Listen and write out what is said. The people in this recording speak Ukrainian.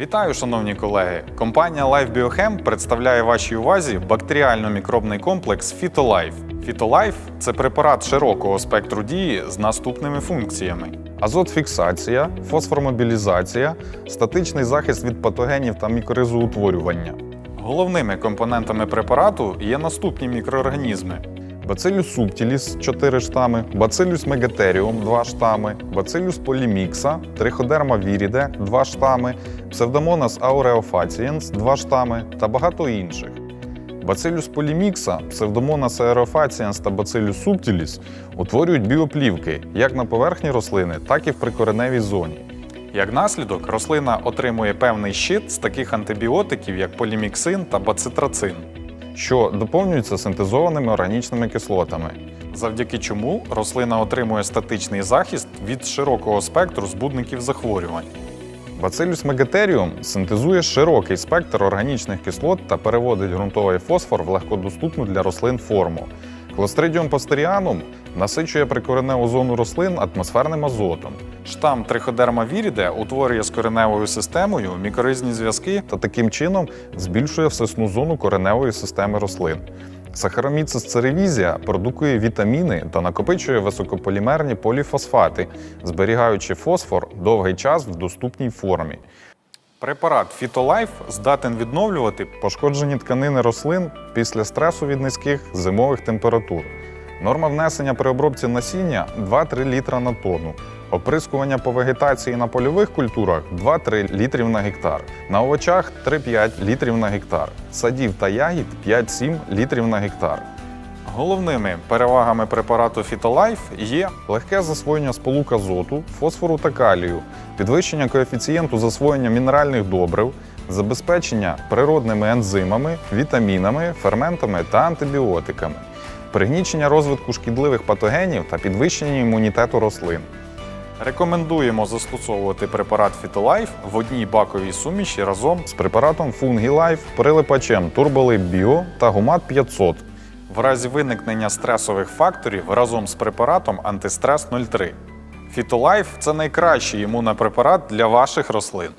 Вітаю, шановні колеги! Компанія Life Biochem представляє вашій увазі бактеріально-мікробний комплекс Phytolife. Phytolife – це препарат широкого спектру дії з наступними функціями: азотфіксація, фосформобілізація, статичний захист від патогенів та мікоризоутворювання. Головними компонентами препарату є наступні мікроорганізми: Bacillus subtilis – 4 штами, Bacillus megatherium – 2 штами, Bacillus polymixa, Trichoderma viride – 2 штами, Pseudomonas aureofaciens – 2 штами та багато інших. Bacillus polymixa, Pseudomonas aerofaciens та Bacillus subtilis утворюють біоплівки як на поверхні рослини, так і в прикореневій зоні. Як наслідок, рослина отримує певний щит з таких антибіотиків, як поліміксин та бацитрацин що доповнюються синтезованими органічними кислотами, завдяки чому рослина отримує статичний захист від широкого спектру збудників захворювань. Bacillus megatherium синтезує широкий спектр органічних кислот та переводить ґрунтовий фосфор в легкодоступну для рослин форму. Clostridium posterianum насичує прикореневу зону рослин атмосферним азотом. Штам триходерма віріде утворює з кореневою системою мікоризні зв'язки та таким чином збільшує всесну зону кореневої системи рослин. Сахароміцис церевізія продукує вітаміни та накопичує високополімерні поліфосфати, зберігаючи фосфор довгий час в доступній формі. Препарат Phytolife здатен відновлювати пошкоджені тканини рослин після стресу від низьких зимових температур. Норма внесення при обробці насіння 2-3 літра на тонну. Оприскування по вегетації на польових культурах 2-3 літрів на гектар. На овочах 3-5 літрів на гектар. Садів та ягід 5-7 літрів на гектар. Головними перевагами препарату Phytolife є легке засвоєння сполук азоту, фосфору та калію, підвищення коефіцієнту засвоєння мінеральних добрив, забезпечення природними ензимами, вітамінами, ферментами та антибіотиками, пригнічення розвитку шкідливих патогенів та підвищення імунітету рослин. Рекомендуємо застосовувати препарат Phytolife в одній баковій суміші разом з препаратом FungiLife, прилипачем Turbolib Bio та Гумат 500 в разі виникнення стресових факторів разом з препаратом Антистрес 03. Фітолайф – це найкращий імунопрепарат для ваших рослин.